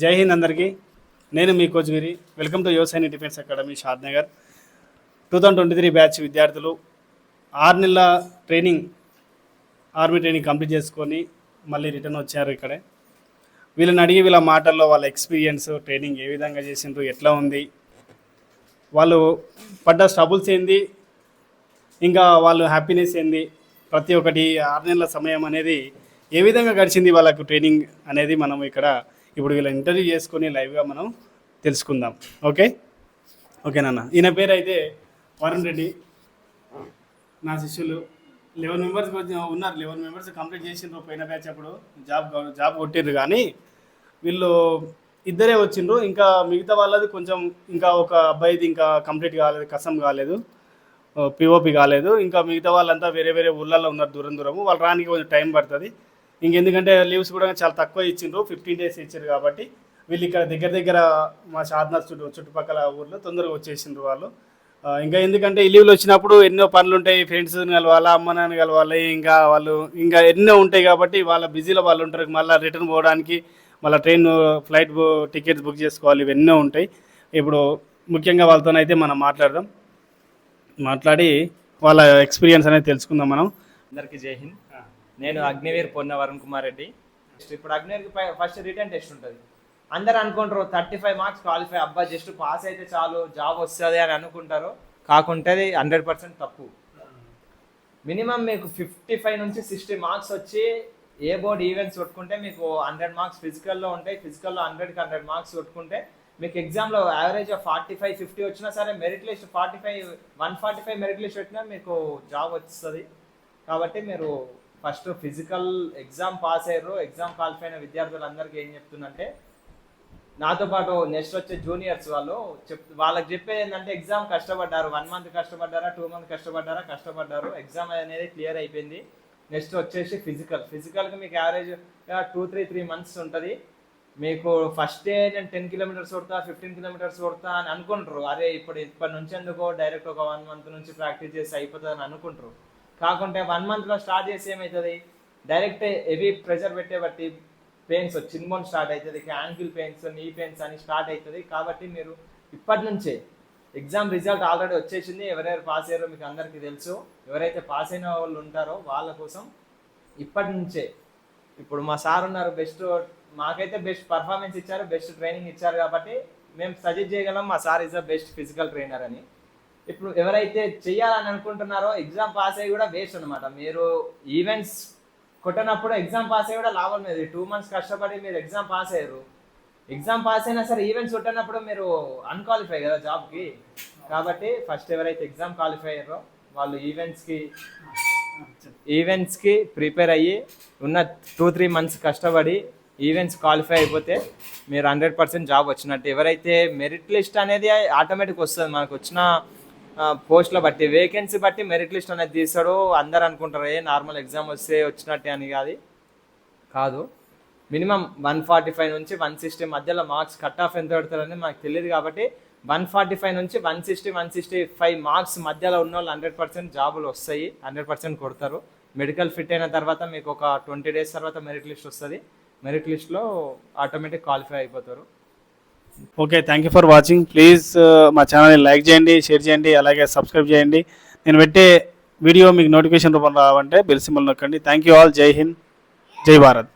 జై హింద్ అందరికీ. నేను మీ కోచ్గిరి welcome to Yuvasaini defence academy Shad Nagar. Two thousand twenty three batch విద్యార్థులు ఆరు నెలల ట్రైనింగ్ ఆర్మీ ట్రైనింగ్ కంప్లీట్ చేసుకొని మళ్ళీ రిటర్న్ వచ్చారు ఇక్కడే. వీళ్ళని అడిగి వీళ్ళ మాటల్లో వాళ్ళ ఎక్స్పీరియన్స్ ట్రైనింగ్ ఏ విధంగా చేసిండ్రు ఎట్లా ఉంది? వాళ్ళు పడ్డ స్ట్రబుల్స్ ఏంది? ఇంకా వాళ్ళు హ్యాపీనెస్ ఏంది? ప్రతి ఒక్కటి ఆరు నెలల సమయం అనేది ఏ విధంగా గడిచింది వాళ్ళకు ట్రైనింగ్ అనేది మనం ఇక్కడ ఇప్పుడు వీళ్ళ ఇంటర్వ్యూ చేసుకొని లైవ్గా మనం తెలుసుకుందాం. ఓకే ఓకే నాన్న. ఈయన పేరు అయితే వరుణ్ రెడ్డి. నా శిష్యులు. లెవెన్ మెంబర్స్ ఉన్నారు. లెవెన్ మెంబర్స్ కంప్లీట్ చేసిండ్రు పోయిన బ్యాచ్ అప్పుడు. జాబ్ జాబ్ కొట్టిండ్రు కానీ వీళ్ళు ఇద్దరే వచ్చిండ్రు. ఇంకా మిగతా వాళ్ళది కొంచెం ఇంకా ఒక అబ్బాయిది ఇంకా కంప్లీట్ కాలేదు కసం కాలేదు. పిఓపి కాలేదు. ఇంకా మిగతా వాళ్ళంతా వేరే వేరే ఊళ్ళల్లో ఉన్నారు దూరం దూరము. వాళ్ళు రానికి కొంచెం టైం పడుతుంది. ఇంకెందుకంటే లీవ్స్ కూడా చాలా తక్కువ ఇచ్చిండ్రు. ఫిఫ్టీన్ డేస్ ఇచ్చారు కాబట్టి వీళ్ళు ఇక్కడ దగ్గర దగ్గర మా షాద్నగర్ చుట్టూ చుట్టుపక్కల ఊర్లో తొందరగా వచ్చేసిండ్రు వాళ్ళు. ఇంకా ఎందుకంటే ఈ లీవ్లు వచ్చినప్పుడు ఎన్నో పనులు ఉంటాయి. ఫ్రెండ్స్ కలవాలి అమ్మ నాన్న కలవాలి ఇంకా వాళ్ళు ఇంకా ఎన్నో ఉంటాయి కాబట్టి వాళ్ళ బిజీలో వాళ్ళు ఉంటారు. మళ్ళీ రిటర్న్ పోవడానికి మళ్ళీ ట్రైన్ ఫ్లైట్ టికెట్స్ బుక్ చేసుకోవాలి ఇవన్నీ ఉంటాయి. ఇప్పుడు ముఖ్యంగా వాళ్ళతోనైతే మనం మాట్లాడదాం. మాట్లాడి వాళ్ళ ఎక్స్పీరియన్స్ అనేది తెలుసుకుందాం మనం. అందరికీ జై హింద్. నేను అగ్నివీర్ పొన్న వరుణ్ కుమార్ రెడ్డి. ఇప్పుడు అగ్నివీర్కి ఫస్ట్ రిటర్న్ టెస్ట్ ఉంటుంది. అందరు అనుకుంటారు థర్టీ ఫైవ్ మార్క్స్ క్వాలిఫై అబ్బా జస్ట్ పాస్ అయితే చాలు జాబ్ వస్తుంది అని అనుకుంటారు. కాకుంటే హండ్రెడ్ పర్సెంట్ తప్పు. మినిమం మీకు ఫిఫ్టీ ఫైవ్ నుంచి సిక్స్టీ మార్క్స్ వచ్చి ఏ బోర్డ్ ఈవెంట్స్ కొట్టుకుంటే మీకు హండ్రెడ్ మార్క్స్ ఫిజికల్లో ఉంటాయి. ఫిజికల్లో హండ్రెడ్కి హండ్రెడ్ మార్క్స్ కొట్టుకుంటే మీకు ఎగ్జామ్లో యావరేజ్ ఫార్టీ ఫైవ్ ఫిఫ్టీ వచ్చినా సరే merit list forty five one forty five merit list పెట్టినా మీకు జాబ్ వస్తుంది కాబట్టి మీరు ఫస్ట్ ఫిజికల్ ఎగ్జామ్ పాస్ అయ్యారు. ఎగ్జామ్ క్వాలిఫై అయిన విద్యార్థులందరికీ ఏం చెప్తుందంటే నాతో పాటు నెక్స్ట్ వచ్చే జూనియర్స్ వాళ్ళు చెప్ వాళ్ళకి చెప్పేది ఏంటంటే ఎగ్జామ్ కష్టపడ్డారు. వన్ మంత్ కష్టపడ్డారా టూ మంత్ కష్టపడ్డారా? కష్టపడ్డారు. ఎగ్జామ్ అనేది క్లియర్ అయిపోయింది. నెక్స్ట్ వచ్చేసి ఫిజికల్. ఫిజికల్కి మీకు average two three three months ఉంటుంది. మీకు ఫస్ట్ డే నేను టెన్ కిలోమీటర్స్ కొడతా ఫిఫ్టీన్ కిలోమీటర్స్ కొడతా అని అనుకుంటారు. అరే ఇప్పుడు ఇప్పటి నుంచి ఎందుకో డైరెక్ట్ ఒక వన్ మంత్ నుంచి ప్రాక్టీస్ చేసి అయిపోతుంది అని అనుకుంటారు. కాకుంటే వన్ మంత్లో స్టార్ట్ చేసి ఏమవుతుంది డైరెక్ట్ హెవీ ప్రెషర్ పెట్టే బట్టి పెయిన్స్ చిన్ బోన్ స్టార్ట్ అవుతుంది యాంకిల్ పెయిన్స్ నీ పెయిన్స్ అని స్టార్ట్ అవుతుంది కాబట్టి మీరు ఇప్పటి నుంచే ఎగ్జామ్ రిజల్ట్ ఆల్రెడీ వచ్చేసింది. ఎవరెవరు పాస్ అయ్యారో మీకు అందరికీ తెలుసు. ఎవరైతే పాస్ అయిన వాళ్ళు ఉంటారో వాళ్ళ కోసం ఇప్పటి నుంచే ఇప్పుడు మా సార్ ఉన్నారు బెస్ట్ మాకైతే బెస్ట్ పర్ఫార్మెన్స్ ఇచ్చారు బెస్ట్ ట్రైనింగ్ ఇచ్చారు కాబట్టి మేము సజెస్ట్ చేయగలం మా sir is the best physical trainer అని. ఇప్పుడు ఎవరైతే చెయ్యాలని అనుకుంటున్నారో ఎగ్జామ్ పాస్ అయ్యి కూడా వేస్ట్ అనమాట మీరు ఈవెంట్స్ కొట్టినప్పుడు ఎగ్జామ్ పాస్ అయ్యి కూడా లాభం లేదు. టూ మంత్స్ కష్టపడి మీరు ఎగ్జామ్ పాస్ అయ్యారు. ఎగ్జామ్ పాస్ అయినా సరే ఈవెంట్స్ కొట్టినప్పుడు మీరు అన్క్వాలిఫై కదా జాబ్కి కాబట్టి ఫస్ట్ ఎవరైతే ఎగ్జామ్ క్వాలిఫై అయ్యారో వాళ్ళు ఈవెంట్స్కి ఈవెంట్స్కి ప్రిపేర్ అయ్యి ఉన్న టూ త్రీ మంత్స్ కష్టపడి ఈవెంట్స్ క్వాలిఫై అయిపోతే మీరు హండ్రెడ్ పర్సెంట్ జాబ్ వచ్చినట్టు. ఎవరైతే మెరిట్ లిస్ట్ అనేది ఆటోమేటిక్ వస్తుంది. మనకు వచ్చిన పోస్ట్ల బట్టి వేకెన్సీ బట్టి మెరిట్ లిస్ట్ అనేది తీస్తాడు అందరు అనుకుంటారు. ఏ నార్మల్ ఎగ్జామ్ వస్తే వచ్చినట్టే అని కాదు. కాదు. మినిమం వన్ ఫార్టీ ఫైవ్ నుంచి వన్ సిక్స్టీ మధ్యలో మార్క్స్ కట్ ఆఫ్ ఎంత పెడతారని మాకు తెలియదు కాబట్టి వన్ ఫార్టీ ఫైవ్ నుంచి one sixty one sixty five marks మధ్యలో ఉన్న వాళ్ళు హండ్రెడ్ పర్సెంట్ జాబులు వస్తాయి. హండ్రెడ్ పర్సెంట్ కొడతారు. మెడికల్ ఫిట్ అయిన తర్వాత మీకు ఒక ట్వంటీ డేస్ తర్వాత మెరిట్ లిస్ట్ వస్తుంది. మెరిట్ లిస్ట్లో ఆటోమేటిక్ క్వాలిఫై అయిపోతారు. Okay thank you for watching please మా ఛానల్ని లైక్ చేయండి షేర్ చేయండి అలాగే సబ్స్క్రైబ్ చేయండి. నేను పెట్టే వీడియో మీకు నోటిఫికేషన్ రూపంలో రావంటే బెల్ సింబల్ నొక్కండి. థ్యాంక్ యూ ఆల్ జై హింద్ జై భారత్